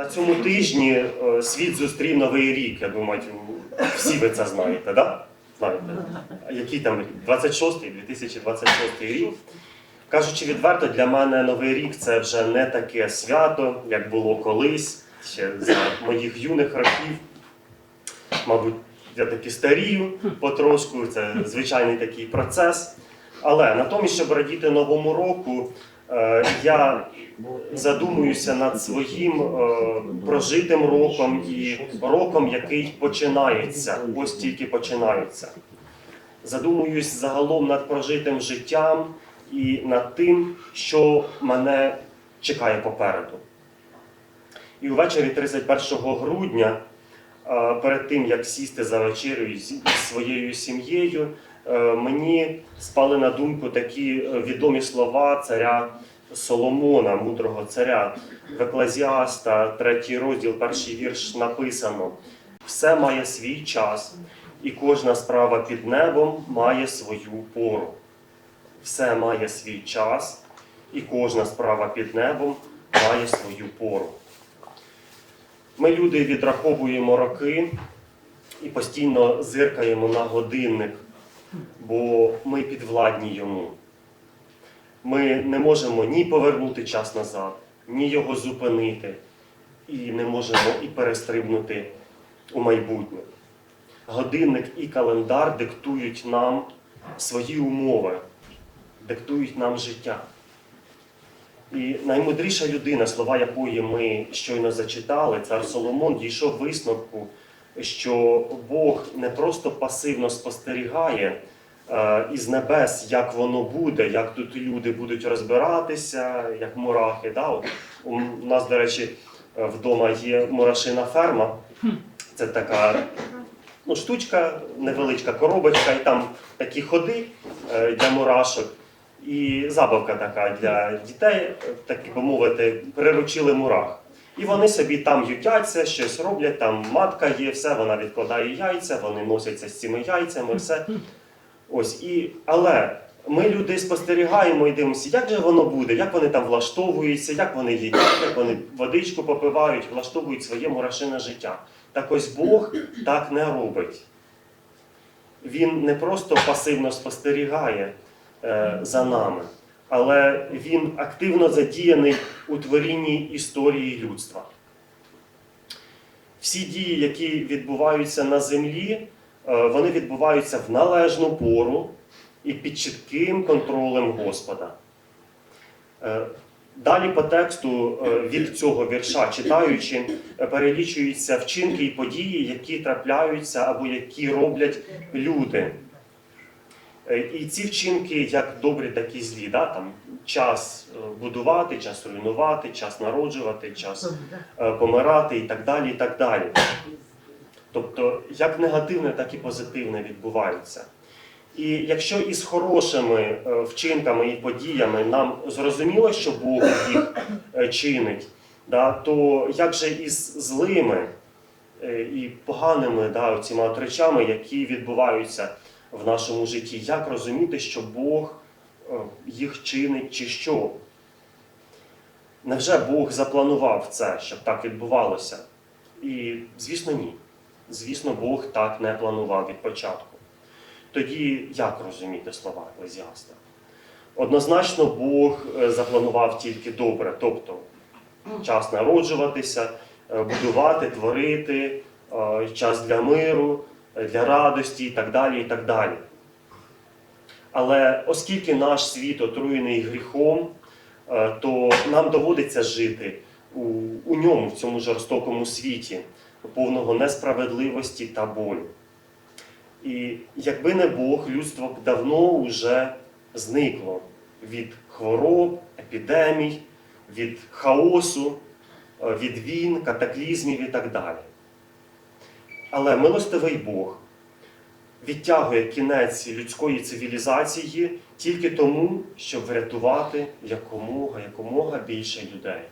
На цьому тижні е, світ зустрів новий рік. Я думаю, всі ви це знаєте, да? Знаєте. Який там рік? 26-й, 2026 рік. Кажучи відверто, для мене новий рік це вже не таке свято, як було колись, ще за моїх юних років. Мабуть, я таки старію потрошку, це звичайний такий процес. Але натомість, щоб радіти новому року, я задумуюся над своїм е, прожитим роком і роком, який починається, ось тільки починається. Задумуюсь загалом над прожитим життям і над тим, що мене чекає попереду. І увечері 31 грудня, е, перед тим як сісти за вечерею зі своєю сім'єю, е, мені спали на думку такі е, відомі слова царя Соломона, мудрого царя, в Еклезіаста, третій розділ, перший вірш написано: все має свій час, і кожна справа під небом має свою пору. Все має свій час, і кожна справа під небом має свою пору. Ми, люди, відраховуємо роки і постійно зиркаємо на годинник, бо ми підвладні йому. Ми не можемо ні повернути час назад, ні його зупинити, і не можемо і перестрибнути у майбутнє. Годинник і календар диктують нам свої умови, диктують нам життя. І наймудріша людина, слова якої ми щойно зачитали, цар Соломон, дійшов висновку, що Бог не просто пасивно спостерігає е, із небес, як воно буде, як тут люди будуть розбиратися, як мурахи. Да? От У нас, до речі, е, вдома є мурашина ферма. Це така ну, штучка, невеличка коробочка, і там такі ходи е, для мурашок. І забавка така для дітей, так би мовити, приручили мурах. І вони собі там ютяться, щось роблять, там матка є, все, вона відкладає яйця, вони носяться з цими яйцями, все. Ось, і, але ми люди спостерігаємо і дивимося, як же воно буде, як вони там влаштовуються, як вони їдять, як вони водичку попивають, влаштовують своє мурашине життя. Так ось Бог так не робить. Він не просто пасивно спостерігає е, за нами, але він активно задіяний у творінні історії людства. Всі дії, які відбуваються на землі, е, вони відбуваються в належну пору і під чітким контролем Господа. Е, Далі по тексту е, від цього вірша, читаючи, перелічуються вчинки і події, які трапляються або які роблять люди. Е, І ці вчинки, як добрі, так і злі. Да? Там час е, будувати, час руйнувати, час народжувати, час е, помирати і так далі. і так далі. Тобто, як негативне, так і позитивне відбуваються. І якщо із хорошими вчинками і подіями нам зрозуміло, що Бог їх чинить, да, то як же із злими і поганими да, цими речами, які відбуваються в нашому житті, як розуміти, що Бог е, їх чинить чи що? Невже Бог запланував це, щоб так відбувалося? І, звісно, ні. Звісно, Бог так не планував від початку. Тоді як розуміти слова Еклезіаста? Однозначно, Бог е, запланував тільки добре, тобто час народжуватися, е, будувати, творити, час для миру, для радості і так далі. і так далі. Але оскільки наш світ отруєний гріхом, е, то нам доводиться жити у, у ньому, в цьому жорстокому світі, повного несправедливості та болю. І якби не Бог, людство б давно вже зникло від хвороб, епідемій, від хаосу, е, від війн, катаклізмів і так далі. Але милостивий Бог відтягує кінець людської цивілізації тільки тому, щоб врятувати якомога, якомога більше людей.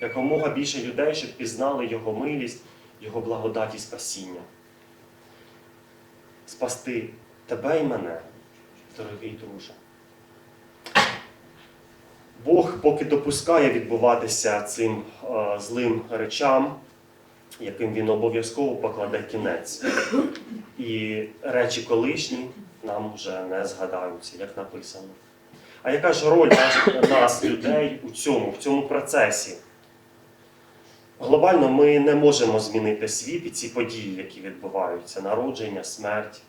Якомога більше людей, щоб пізнали Його милість, Його благодать і спасіння спасти тебе і мене, дорогий друже. Бог поки допускає відбуватися цим е, злим речам, яким він обов'язково покладе кінець. І речі колишні нам вже не згадаються, як написано. А яка ж роль нас, людей, у цьому, в цьому процесі? Глобально ми не можемо змінити світ і ці події, які відбуваються: народження, смерть,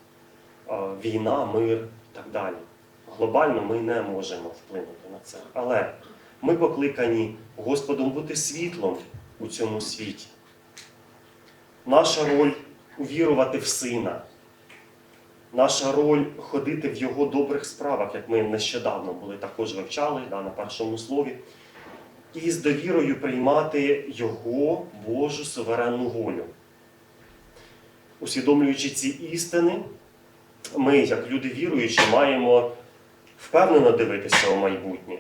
е, війна, мир і так далі. Глобально ми не можемо вплинути на це. Але ми покликані Господом бути світлом у цьому світі. Наша роль увірувати в Сина. Наша роль ходити в Його добрих справах, як ми нещодавно були також вивчали да, на першому слові, і з довірою приймати Його Божу суверенну волю. Усвідомлюючи ці істини, ми, як люди віруючі, маємо впевнено дивитися у майбутнє.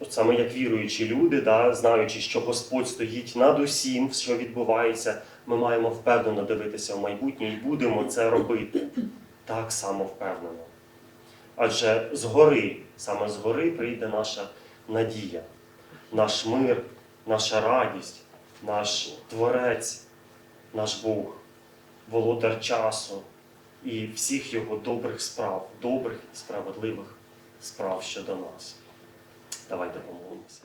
От саме як віруючі люди, да, знаючи, що Господь стоїть над усім, що відбувається, ми маємо впевнено дивитися в майбутнє і будемо це робити так само впевнено. Адже згори, саме згори прийде наша надія, наш мир, наша радість, наш Творець, наш Бог, володар часу і всіх його добрих справ, добрих і справедливих справ щодо нас. Давайте помолимося.